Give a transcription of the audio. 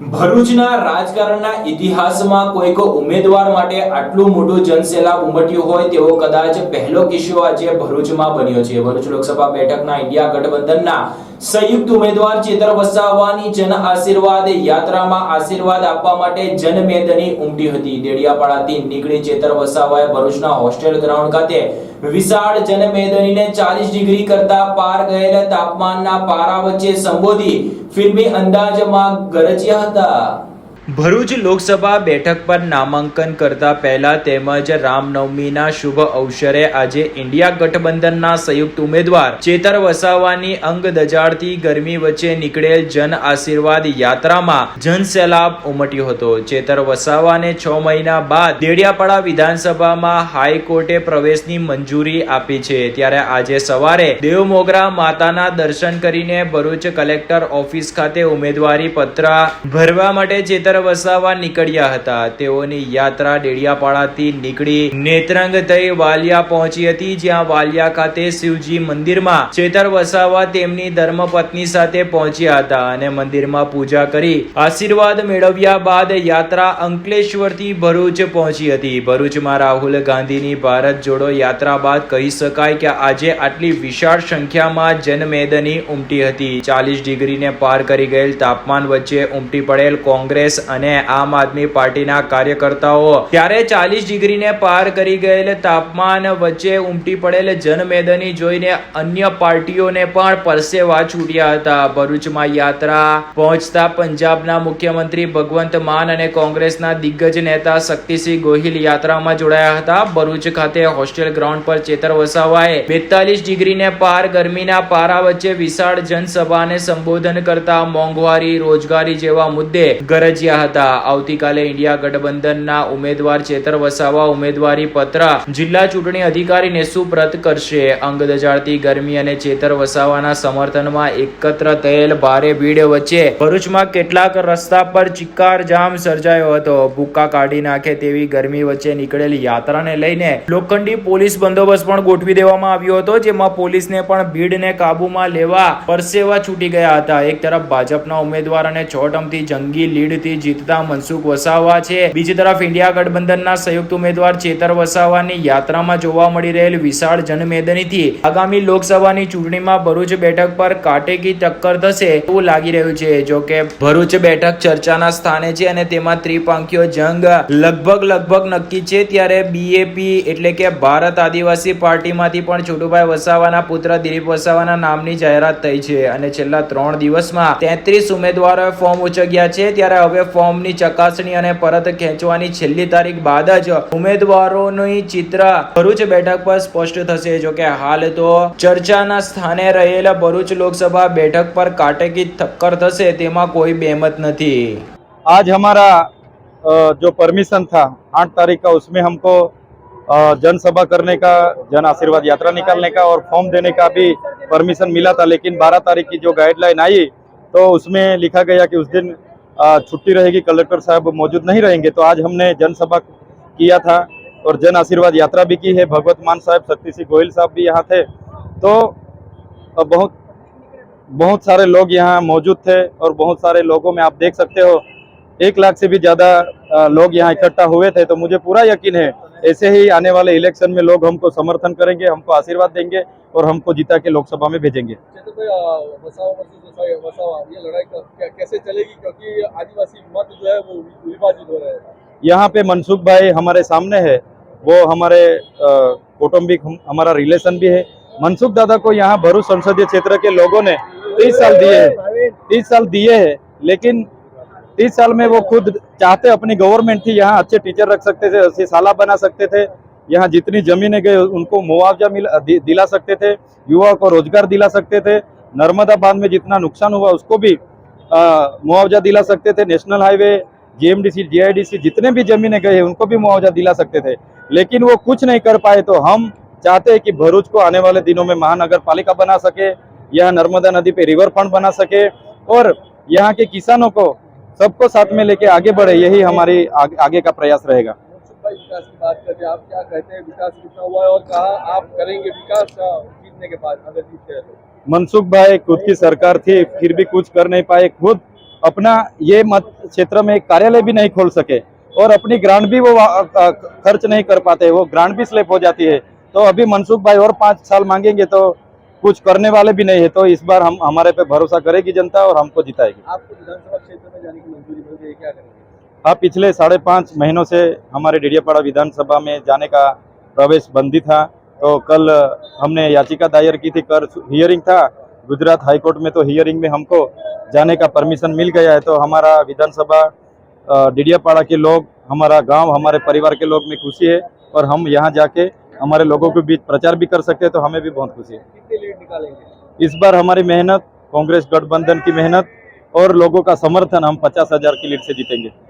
ભરૂચના રાજકારણના ઇતિહાસમાં કોઈક ઉમેદવાર માટે આટલું મોટું જનસેલાબ ઉમટ્યું હોય તેવો કદાચ પહેલો કિસ્સો આજે ભરૂચમાં બન્યો છે. ભરૂચ લોકસભા બેઠકના ઇન્ડિયા ગઠબંધનના સંયુક્ત ઉમેદવાર ચેતર વસાવાની જન આશીર્વાદ યાત્રામાં આશીર્વાદ આપવા માટે જનમેદની ઉમટી હતી. દેડિયાપાડાથી નીકળી ચેતર વસાવાએ ભરૂચના હોસ્ટેલ ગ્રાઉન્ડ ખાતે વિશાળ જનમેદનીને ચાલીસ ડિગ્રી કરતા પાર ગયેલા તાપમાનના પારા વચ્ચે સંબોધી ફિલ્મી અંદાજમાં ગરજ્યા હતા. ભરૂચ લોકસભા બેઠક પર નામાંકન કરતા પહેલા તેમજ રામનવમીના શુભ અવસરે આજે ઇન્ડિયા ગઠબંધનના સંયુક્ત ઉમેદવાર ચેતર વસાવાની અંગ દજાડતી ગરમી વચ્ચે નીકળેલ જન આશીર્વાદ યાત્રામાં જનસેલાબ ઉમટ્યો હતો. ચેતર વસાવાને છ મહિના બાદ દેડિયાપાડા વિધાનસભામાં હાઈકોર્ટે પ્રવેશની મંજૂરી આપી છે. ત્યારે આજે સવારે દેવમોગરા માતાના દર્શન કરીને ભરૂચ કલેક્ટર ઓફિસ ખાતે ઉમેદવારી પત્ર ભરવા માટે ચેતર વસાવા નીકળ્યા હતા. તેઓની યાત્રા ડેડિયાપાડાથી નીકળી નેત્રંગ થઈ વાલિયા પહોંચી હતી, જ્યાં વાલિયા ખાતે શિવજી મંદિરમાં ચેતર વસાવા તેમની ધર્મપત્ની સાથે પહોંચ્યા હતા અને મંદિરમાં પૂજા કરી આશીર્વાદ મેળવ્યા બાદ યાત્રા અંકલેશ્વરથી ભરૂચ પહોંચી હતી. ભરૂચમાં રાહુલ ગાંધીની ભારત જોડો યાત્રા બાદ કહી શકાય કે આજે આટલી વિશાળ સંખ્યામાં જનમેદની ઉમટી હતી. ચાલીસ ડિગ્રીને પાર કરી ગયેલ તાપમાન વચ્ચે ઉમટી પડેલ કોંગ્રેસ અને આમ આદમી પાર્ટીના કાર્યકર્તાઓ ત્યારે ચાલીસ ડિગ્રીને પાર કરી ગયેલ તાપમાન વચ્ચે ઉમટી પડેલ જનમેદની જોઈને અન્ય પાર્ટીઓને પણ પરસેવા છૂટ્યા હતા. ભરૂચમાં યાત્રા પહોંચતા પંજાબના મુખ્યમંત્રી ભગવંત માન અને કોંગ્રેસના દિગ્ગજ નેતા શક્તિસિંહ ગોહિલ યાત્રામાં જોડાયા હતા. ભરૂચ ખાતે હોસ્ટેલ ગ્રાઉન્ડ પર ચેતર વસાવાએ બેતાલીસ ડિગ્રીને પાર ગરમીના પારા વચ્ચે વિશાળ જનસભાને સંબોધન કરતા મોંઘવારી, રોજગારી જેવા મુદ્દે ગરજ્યા હતા. આવતીકાલે ઇન્ડિયા ગઠબંધનના ઉમેદવાર ચેતર વસાવા, ઉમેદવારી પત્ર જિલ્લા ચૂંટણી અધિકારીને સુપ્રત કરશે. અંગ દજાડતી ગરમી અને ચેતર વસાવાના સમર્થનમાં એકત્ર થયેલ ભારે ભીડ વચ્ચે ભરૂચમાં કેટલાક રસ્તા પર ચિક્કાર જામ સર્જાયો હતો. ભૂક્કા કાઢી નાખે તેવી ગરમી વચ્ચે નીકળેલી યાત્રાને લઈને લોખંડી પોલીસ બંદોબસ્ત પણ ગોઠવી દેવામાં આવ્યો હતો, જેમાં પોલીસને પણ ભીડને કાબૂમાં લેવા પરસેવા છૂટી ગયા હતા. એક તરફ ભાજપના ઉમેદવાર અને છ ટર્મથી જંગી લીડથી જીતતા મનસુખ વસાવા છે. બીજી તરફ ઇન્ડિયા ગઠબંધનના સંયુક્ત ઉમેદવાર ચેતર વસાવાની યાત્રામાં જોવા મળી રહેલ વિશાળ જનમેદનીથી આગામી લોકસભાની ચૂંટણીમાં ભરૂચ બેઠક પર કાટેકી ટક્કર થશે એવું લાગી રહ્યું છે. જો કે ભરૂચ બેઠક ચર્ચાના સ્થાને છે અને તેમાં ત્રિપાંખીઓ જંગ લગભગ લગભગ નક્કી છે. ત્યારે બીએપી એટલે કે ભારત આદિવાસી પાર્ટીમાંથી પણ છોટુભાઈ વસાવાના પુત્ર દિલીપ વસાવાના નામની જાહેરાત થઈ છે અને છેલ્લા ત્રણ દિવસમાં તેત્રીસ ઉમેદવારોએ ફોર્મ ઉચક્યા છે. ત્યારે હવે ફોર્મની ચકાસણી અને પરત ખેંચવાની છેલ્લી તારીખ બાદ જ ઉમેદવારોની ચિત્ર ભરૂચ બેઠક પર સ્પષ્ટ થશે જો કે હાલ તો ચર્ચાના સ્થાને રહેલા ભરૂચ લોકસભા બેઠક પર કાટેકી ટક્કર થશે તેમાં કોઈ બેમત નથી आज हमारा अ, जो परमिशन था आठ तारीख का उसमें हमको अ, जनसभा करने का जन आशीर्वाद यात्रा निकालने का और फॉर्म देने का भी परमिशन मिला था लेकिन 12 तारीख की जो गाइडलाइन आई तो उसमें लिखा गया कि उस दिन अ, छुट्टी रहेगी, कलेक्टर साहब मौजूद नहीं रहेंगे तो आज हमने जनसभा किया था और जन आशीर्वाद यात्रा भी की है। भगवत मान साहब शक्ति सिंह गोयल साहब भी यहाँ थे। तो बहुत बहुत सारे लोग यहाँ मौजूद थे और बहुत सारे लोगों में आप देख सकते हो, एक लाख से भी ज़्यादा लोग यहाँ इकट्ठा हुए थे। तो मुझे पूरा यकीन है ऐसे ही आने वाले इलेक्शन में लोग हमको समर्थन करेंगे हमको आशीर्वाद देंगे और हमको जीता के लोकसभा में भेजेंगे। चेतन भाई अ, वसावा वर्सेस वसावा वसावा ये लड़ाई का क्या, कैसे चलेगी? क्योंकि आदिवासी मत जो है वो विभाजित हो रहे हैं। यहाँ पे मनसुख भाई हमारे सामने है वो हमारे कौटुम्बिक हम- हमारा रिलेशन भी है। मनसुख दादा को यहाँ भरूच संसदीय क्षेत्र के लोगों ने तीस साल दिए हैं तीस साल दिए हैं लेकिन तीस साल में वो खुद चाहते अपनी गवर्नमेंट थी यहाँ अच्छे टीचर रख सकते थे, अच्छी साला बना सकते थे। यहाँ जितनी जमीनें गए उनको मुआवजा मिल दिला सकते थे, युवाओं को रोज़गार दिला सकते थे। नर्मदा बाँध में जितना नुकसान हुआ, उसको भी मुआवजा दिला सकते थे। नेशनल हाईवे जीएमडीसी जीआईडीसी जितने भी जमीनें गए उनको भी मुआवजा दिला सकते थे। लेकिन वो कुछ नहीं कर पाए तो हम चाहते हैं कि भरूच को आने वाले दिनों में महानगर पालिका बना सके, यहाँ नर्मदा नदी पे रिवर फ्रंट बना सके और यहाँ के किसानों को सबको साथ में लेके आगे बढ़े यही हमारी आगे, आगे का प्रयास रहेगा। मनसुख भाई विकास की बात करते हैं आप क्या कहते हैं? विकास कितना हुआ है और कहा आप करेंगे विकास जीतने के बाद अगर जीतते हैं तो? मनसुख भाई खुद की सरकार थी फिर भी कुछ कर नहीं पाए खुद अपना ये मत क्षेत्र में कार्यालय भी नहीं खोल सके और अपनी ग्रांट भी वो खर्च नहीं कर पाते वो ग्रांट भी स्लिप हो जाती है। तो अभी मनसुख भाई और पाँच साल मांगेंगे तो कुछ करने वाले भी नहीं है तो इस बार हम हमारे पे भरोसा करेगी जनता और हमको जिताएगी। आपको विधानसभा क्षेत्र में जाने की मंजूरी मिल गई क्या करेंगे? हाँ पिछले साढ़े पाँच महीनों से हमारे डेडियापाड़ा विधानसभा में जाने का प्रवेश बंदी था तो कल हमने याचिका दायर की थी कर हियरिंग था गुजरात हाईकोर्ट में तो हियरिंग में हमको जाने का परमिशन मिल गया है तो हमारा विधानसभा डेडियापाड़ा के लोग हमारा गाँव हमारे परिवार के लोग में खुशी है और हम यहाँ जाके हमारे लोगों के बीच प्रचार भी कर सकते हैं तो हमें भी बहुत खुशी है। इस बार हमारी मेहनत कांग्रेस गठबंधन की मेहनत और लोगों का समर्थन हम पचास हजार की लीड से जीतेंगे